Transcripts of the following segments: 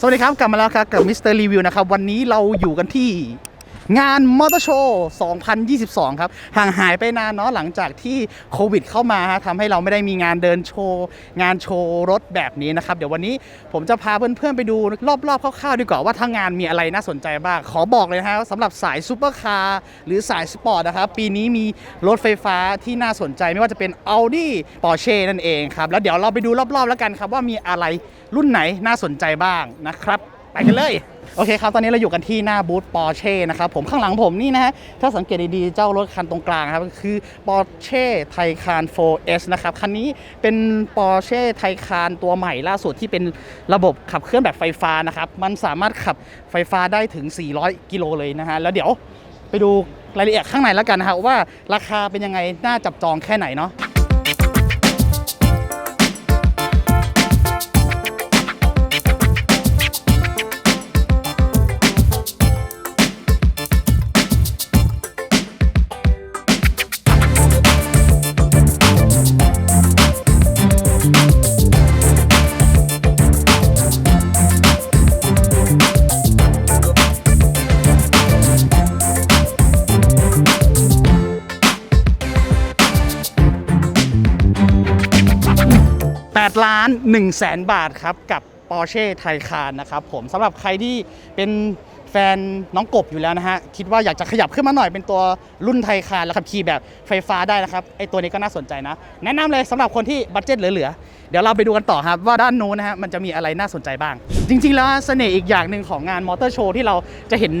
สวัสดีครับ กลับมาแล้วครับกับมิสเตอร์รีวิวนะครับ วันนี้เราอยู่กันที่ งานมอเตอร์โชว์ 2022 ครับ ห่างหายไปนานเนาะหลังจากที่โควิดเข้ามาฮะทำให้เราไม่ได้มีงานเดินโชว์งานโชว์รถแบบนี้นะครับ เดี๋ยววันนี้ผมจะพาเพื่อนๆไปดูรอบๆคร่าวๆดีกว่าว่าทางงานมีอะไรน่าสนใจบ้าง ขอบอกเลยนะฮะสำหรับสายซูเปอร์คาร์หรือสายสปอร์ตนะครับ ปีนี้มีรถไฟฟ้าที่น่าสนใจไม่ว่าจะเป็น Audi Porsche นั่นเองครับ แล้วเดี๋ยวเราไปดูรอบๆแล้วกันครับว่ามีอะไรรุ่นไหนน่าสนใจบ้างนะครับ ไปกันเลย โอเคครับ ตอนนี้เราอยู่กันที่หน้าบูธปอร์เช่นะครับผมข้างหลังผมนี่นะฮะ ถ้าสังเกตดีๆ เจ้ารถคันตรงกลางครับคือ Porsche Taycan 4S นะครับ คันนี้เป็น Porsche Taycan ตัวใหม่ล่าสุดที่เป็นระบบขับเคลื่อนแบบไฟฟ้านะครับ มันสามารถขับไฟฟ้าได้ถึง 400 กิโลเลยนะฮะ แล้วเดี๋ยวไปดูรายละเอียดข้างในแล้วกันนะครับว่าราคาเป็นยังไงน่าจับจองแค่ไหนเนาะ 8 ล้าน1แสนบาทครับ กับ Porsche Taycan นะครับผมสำหรับใครที่เป็นแฟนน้องกบอยู่แล้วนะฮะ คิดว่าอยากจะขยับขึ้นมาหน่อยเป็นตัวรุ่นไทคานแล้วขับขี่แบบไฟฟ้าได้นะครับ ไอตัวนี้ก็น่าสนใจนะ แนะนำเลยสำหรับคนที่บัตเจ็ตเหลือๆ เดี๋ยวเราไปดูกันต่อครับ ว่าด้านโน้นนะฮะมันจะมีอะไรน่าสนใจบ้าง จริง ๆ แล้วเสน่ห์อีกอย่างหนึ่งของงานมอเตอร์โชว์ที่เราจะเห็น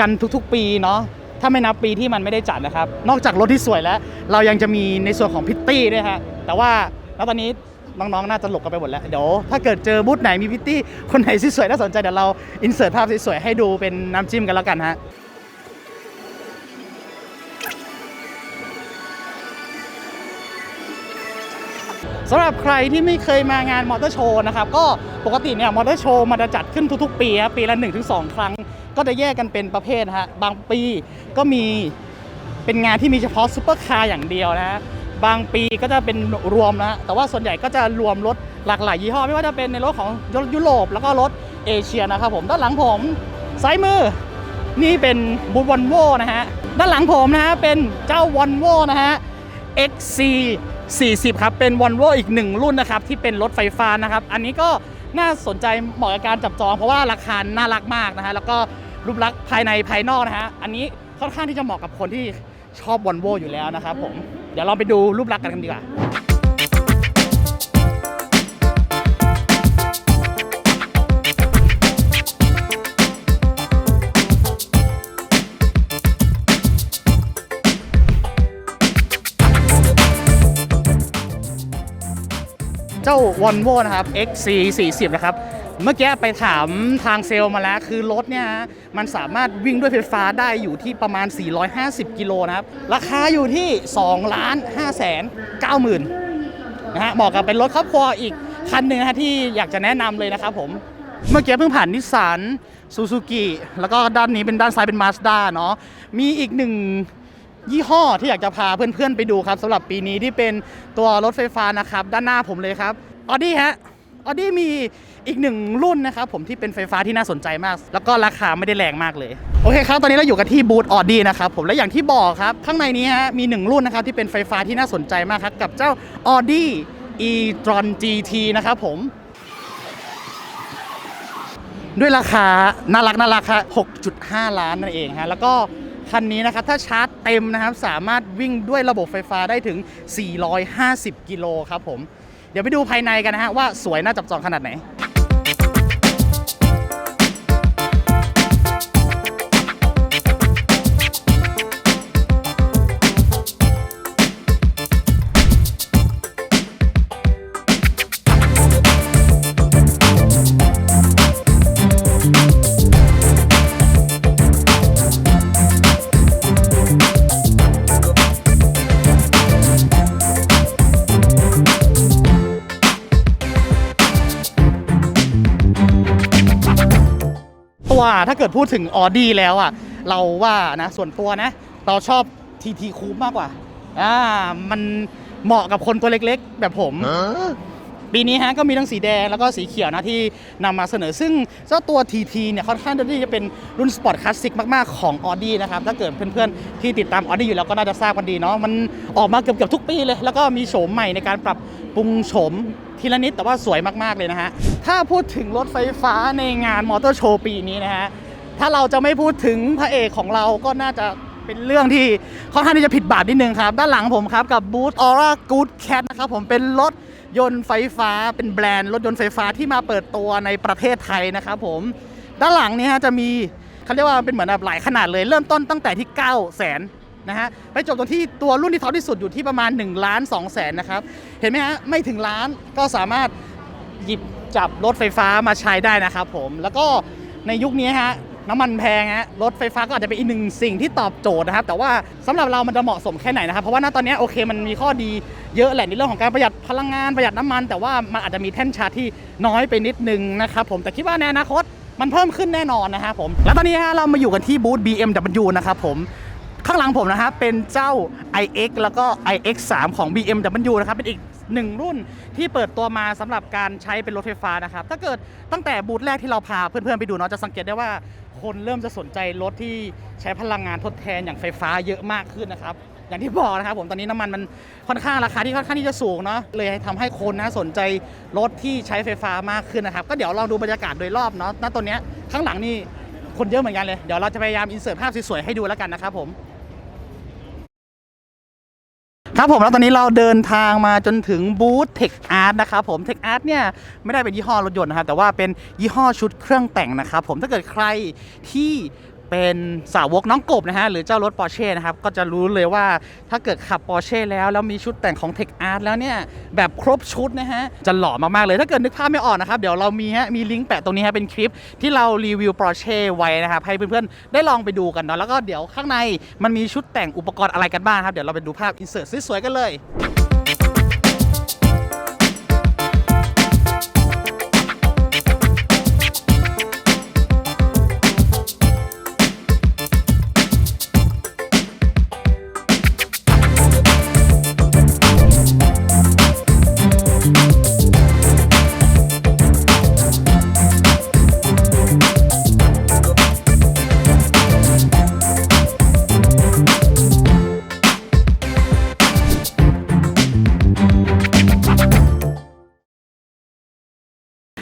กันทุกๆ ปีเนาะถ้าไม่นับปีที่มันไม่ได้จัดนะครับ นอกจากรถที่สวยแล้ว เรายังจะมีในส่วนของพิตตี้ด้วยฮะแต่ว่าแล้วตอนนี้ น้องๆ น่าจะหลบกันไปหมดแล้ว เดี๋ยวถ้าเกิดเจอบูธไหนมีพิตตี้ คนไหนสวยๆ น่าสนใจ เดี๋ยวเราอินเสิร์ตภาพสวยๆ ให้ดูเป็นน้ำจิ้มกันแล้วกันฮะสำหรับใครที่ไม่เคยมางานมอเตอร์โชว์นะครับ ก็ปกติเนี่ยมอเตอร์โชว์มันจะจัดขึ้นทุกๆ ปีครับปีละ 1-2 ครั้ง ก็จะแยกกันเป็นประเภทฮะบางปีก็มีเป็นงานที่มีเฉพาะซูเปอร์คาร์อย่างเดียวนะฮะ บางปีก็จะเป็นรวมนะแต่ว่าส่วนใหญ่ก็จะรวมรถหลากหลายยี่ห้อไม่ว่าจะเป็นในรถของรถยุโรปแล้วก็รถเอเชียนะครับผมด้านหลังผมซ้ายมือ นี่เป็นบูธวอลโวนะฮะด้านหลังผมนะฮะเป็นเจ้าวอลโวนะฮะ XC 40 ครับเป็นวอลโวอีกหนึ่งรุ่นนะครับที่เป็นรถไฟฟ้านะครับอันนี้ก็น่าสนใจเหมาะกับการจับจอง เพราะว่าราคาน่ารักมากนะฮะแล้วก็รูปลักษณ์ภายในภายนอกนะฮะอันนี้ค่อนข้างที่จะเหมาะกับคนที่ชอบวอลโวอยู่แล้วนะครับผม เดี๋ยวเราไปดูรูปลักษณ์กันดีกว่าเจ้า v o l v o นะครับ XC 40 นะครับ เมื่อกี้ไปถามทางเซลล์มาแล้ว คือรถเนี่ยฮะมันสามารถวิ่งด้วยไฟฟ้าได้อยู่ที่ประมาณ 450 กิโลนะครับ ราคาอยู่ที่ 2 ล้าน5แสน9หมื่นนะฮะเหมาะกับเป็นรถครอบครัวอีกคันหนึ่งฮะที่อยากจะแนะนำเลยนะครับผมเมื่อกี้เพิ่งผ่านนิสสันซูซูกิแล้วก็ด้านนี้เป็นด้านซ้ายเป็นมาสด้าเนาะมีอีกหนึ่งยี่ห้อที่อยากจะพาเพื่อนๆไปดูครับสำหรับปีนี้ที่เป็นตัวรถไฟฟ้านะครับ ด้านหน้าผมเลยครับออดี้ฮะ ออดี้มีอีกหนึ่งรุ่นนะครับผมที่เป็นไฟฟ้าที่น่าสนใจมาก แล้วก็ราคาไม่ได้แรงมากเลย โอเคครับ ตอนนี้เราอยู่กันที่บูธออดี้นะครับผมและอย่างที่บอกครับ ข้างในนี้ฮะมีหนึ่งรุ่นนะครับที่เป็นไฟฟ้าที่น่าสนใจมากครับกับเจ้า Audi e-tron GT นะครับผมด้วยราคาน่ารักน่ารักครับ6.5 ล้านนั่นเองฮะแล้วก็คันนี้นะครับถ้าชาร์จเต็มนะครับสามารถวิ่งด้วยระบบไฟฟ้าได้ถึง 450 กิโลครับผม เดี๋ยวไปดูภายในกันนะฮะว่าสวยน่าจับจองขนาดไหน ถ้าเกิดพูดถึงออดี้แล้วอะเราว่านะส่วนตัวนะ เราชอบทีทีคูปมากกว่าอ่ามันเหมาะกับคนตัวเล็กๆ แบบผม ปีนี้ฮะก็มีทั้งสีแดงแล้วก็สีเขียวนะที่นำมาเสนอซึ่งเจ้าตัว TT เนี่ยค่อนข้างที่จะเป็นรุ่นสปอร์ตคลาสสิกมากๆ ของ Audi นะครับ ถ้าเกิดเพื่อนๆ ที่ติดตาม Audi อยู่แล้วก็น่าจะทราบกันดีเนาะมันออกมาเกือบๆทุกปีเลย แล้วก็มีโฉมใหม่ในการปรับ ปรุงโฉมทีละนิดแต่ว่าสวยมากๆเลยนะฮะ ถ้าพูดถึงรถไฟฟ้าในงานมอเตอร์โชว์ปีนี้นะฮะ ถ้าเราจะไม่พูดถึงพระเอกของเราก็น่าจะเป็นเรื่องที่ค่อนข้างที่จะผิดบาทนิดนึงครับ ด้านหลังผมครับกับบูธ Aura Good Cat นะครับผมเป็นรถยนต์ไฟฟ้าเป็นแบรนด์รถยนต์ไฟฟ้าที่มาเปิดตัวในประเทศไทยนะครับผมด้านหลังนี้ฮะจะมีเขาเรียกว่าเป็นเหมือนแบบหลายขนาดเลย เริ่มต้นตั้งแต่ที่ 9 0 0 0 0 นะฮะไปจบตรงที่ตัวรุ่นที่ท็อปที่สุดอยู่ที่ประมาณ1ล้าน2แสนนะครับ เห็นไหมฮะไม่ถึงล้านก็สามารถหยิบจับรถไฟฟ้ามาใช้ได้นะครับผมแล้วก็ในยุคนี้ฮะน้ำมันแพงฮะรถไฟฟ้าก็อาจจะเป็นอีกหนึ่งสิ่งที่ตอบโจทย์นะครับ แต่ว่าสำหรับเรามันจะเหมาะสมแค่ไหนนะครับเพราะว่าณตอนนี้โอเคมันมีข้อดีเยอะแหละในเรื่องของการประหยัดพลังงานประหยัดน้ำมัน แต่ว่ามันอาจจะมีแท่นชาร์จที่น้อยไปนิดนึงนะครับผมแต่คิดว่าในอนาคตมันเพิ่มขึ้นแน่นอนนะครับผม แล้วตอนนี้ฮะเรามาอยู่กันที่บูธ BMW นะครับผม ข้างหลังผมนะครับเป็นเจ้า iX แล้วก็ iX3 ของ BMW นะครับเป็นอีกหนึ่งรุ่นที่เปิดตัวมาสำหรับการใช้เป็นรถไฟฟ้านะครับ ถ้าเกิดตั้งแต่บูธแรกที่เราพาเพื่อนๆไปดูเนาะจะสังเกตได้ว่าคนเริ่มจะสนใจรถที่ใช้พลังงานทดแทนอย่างไฟฟ้าเยอะมากขึ้นนะครับ อย่างที่บอกนะครับผมตอนนี้น้ำมันมันค่อนข้างราคาที่ค่อนข้างที่จะสูงเนาะเลยทำให้คนนะสนใจรถที่ใช้ไฟฟ้ามากขึ้นนะครับ ก็เดี๋ยวลองดูบรรยากาศโดยรอบเนาะณตอนเนี้ยข้างหลังนี่คนเยอะเหมือนกันเลยเดี๋ยวเราจะพยายามอินเสิร์ตภาพสวยๆให้ดูแล้วกันนะครับผม ครับผมแล้วตอนนี้เราเดินทางมาจนถึงบูธ Tech Art นะครับผม Tech Art เนี่ยไม่ได้เป็นยี่ห้อรถยนต์นะครับแต่ว่าเป็นยี่ห้อชุดเครื่องแต่งนะครับผมถ้าเกิดใครที่ เป็นสาวกน้องกบนะฮะหรือเจ้ารถ Porsche นะครับก็จะรู้เลยว่าถ้าเกิดขับ Porsche แล้ว แล้วมีชุดแต่งของ Tech Art แล้วเนี่ย แบบครบชุดนะฮะ จะหล่อมาก ๆ เลยถ้าเกิดนึกภาพไม่ออกนะครับ เดี๋ยวเรามีฮะ มีลิงก์แปะตรงนี้ฮะ เป็นคลิปที่เรารีวิว Porsche ไว้นะครับ ให้เพื่อน ๆ ได้ลองไปดูกันเนาะแล้วก็เดี๋ยวข้างในมันมีชุดแต่งอุปกรณ์อะไรกันบ้างครับเดี๋ยวเราไปดูภาพอินเสิร์ตสวยๆกันเลย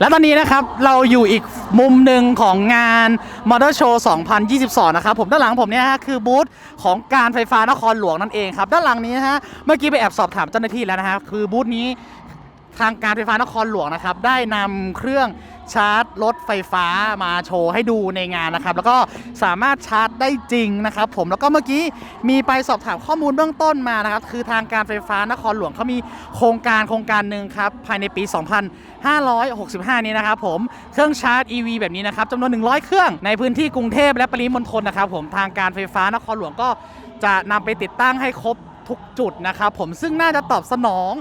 และตอนนี้นะครับเราอยู่อีกมุมหนึ่งของงาน Motor Show 2022 นะครับผมด้านหลังผมเนี่ยฮะคือบูธของการไฟฟ้านครหลวงนั่นเองครับ ด้านหลังนี้ฮะเมื่อกี้ไปแอบสอบถามเจ้าหน้าที่แล้วนะฮะคือบูธนี้ทางการไฟฟ้านครหลวงนะครับได้นำเครื่อง ชาร์จรถไฟฟ้ามาโชว์ให้ดูในงานนะครับ แล้วก็สามารถชาร์จได้จริงนะครับผมแล้วก็เมื่อกี้มีไปสอบถามข้อมูลเบื้องต้นมานะครับ คือทางการไฟฟ้านครหลวงเขามีโครงการโครงการหนึ่งครับ ภายในปี 2565 นี้นะครับผมเครื่องชาร์จ EV แบบนี้นะครับจำนวน 100 เครื่องในพื้นที่กรุงเทพและปริมณฑลนะครับผมทางการไฟฟ้านครหลวงก็จะนำไปติดตั้งให้ครบทุกจุดนะครับผมซึ่งน่าจะตอบสนอง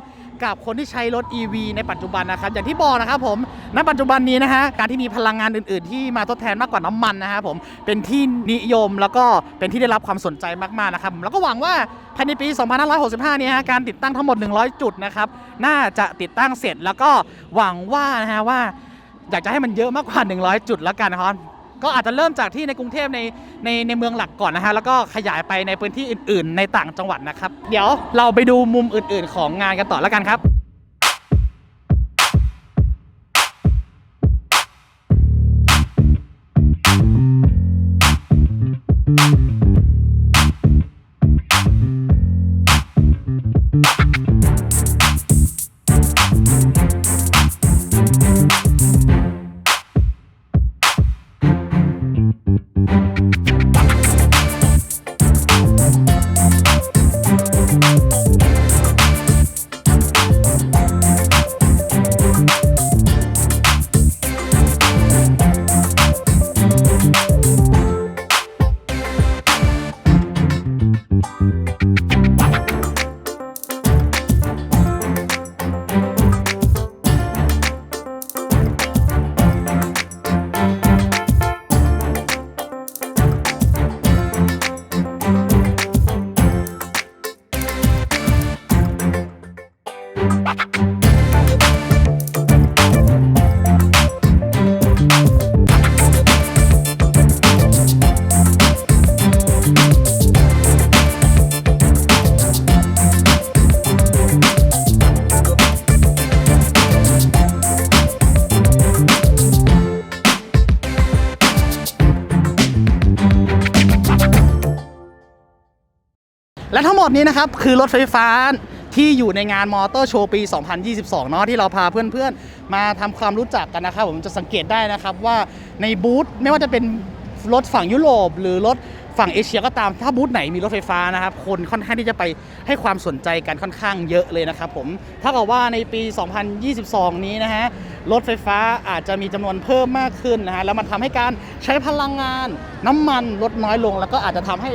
กับคนที่ใช้รถ EV ในปัจจุบันนะครับ อย่างที่บอกนะครับผมณปัจจุบันนี้นะฮะการที่มีพลังงานอื่น ๆ ที่มาทดแทนมากกว่าน้ำมันนะครับผมเป็นที่นิยมแล้วก็เป็นที่ได้รับความสนใจมาก ๆ นะครับ แล้วก็หวังว่าภายในปี 2565 นี้ฮะการติดตั้งทั้งหมด 100 จุดนะครับน่าจะติดตั้งเสร็จแล้วก็หวังว่านะฮะว่า อยากจะให้มันเยอะมากกว่า 100 จุดแล้วกันนะครับ ก็อาจจะเริ่มจากที่ในกรุงเทพในในในเมืองหลักก่อนนะฮะแล้วก็ขยายไปในพื้นที่อื่น ๆ ในต่างจังหวัดนะครับ เดี๋ยวเราไปดูมุมอื่น ๆ ของงานกันต่อแล้วกันครับ และทั้งหมดนี้นะครับ คือรถไฟฟ้า ที่อยู่ในงานมอเตอร์โชว์ปี 2022 เนาะที่เราพาเพื่อนๆ มาทำความรู้จักกันนะครับ ผมจะสังเกตได้นะครับว่าในบูธไม่ว่าจะเป็นรถฝั่งยุโรป หรือรถฝั่งเอเชียก็ตามถ้าบูธไหนมีรถไฟฟ้านะครับ คนค่อนข้างที่จะไปให้ความสนใจกันค่อนข้างเยอะเลยนะครับผมถ้ากับว่าในปี 2022 นี้นะฮะรถไฟฟ้าอาจจะมีจำนวนเพิ่มมากขึ้นนะฮะแล้วมันทำให้การใช้พลังงานน้ำมันลดน้อยลง แล้วก็อาจจะทำให้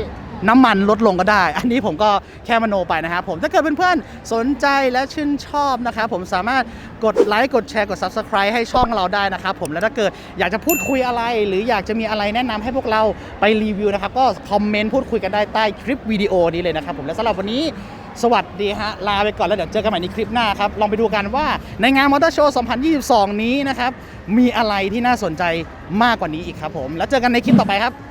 น้ำมันลดลงก็ได้ อันนี้ผมก็แค่มโนไปนะครับผมถ้าเกิดเพื่อนๆสนใจและชื่นชอบนะครับผมสามารถกดไลค์กดแชร์กด Subscribe ให้ช่องเราได้นะครับผมแล้วถ้าเกิดอยากจะพูดคุยอะไร หรืออยากจะมีอะไรแนะนำให้พวกเราไปรีวิวนะครับก็คอมเมนต์พูดคุยกันได้ใต้คลิปวิดีโอนี้เลยนะครับผมและสำหรับวันนี้สวัสดีฮะ ลาไปก่อนแล้วเดี๋ยวเจอกันใหม่ในคลิปหน้าครับ ลองไปดูกันว่าในงานมอเตอร์โชว์ 2022 นี้นะครับ มีอะไรที่น่าสนใจมากกว่านี้อีกครับผม แล้วเจอกันในคลิปต่อไปครับ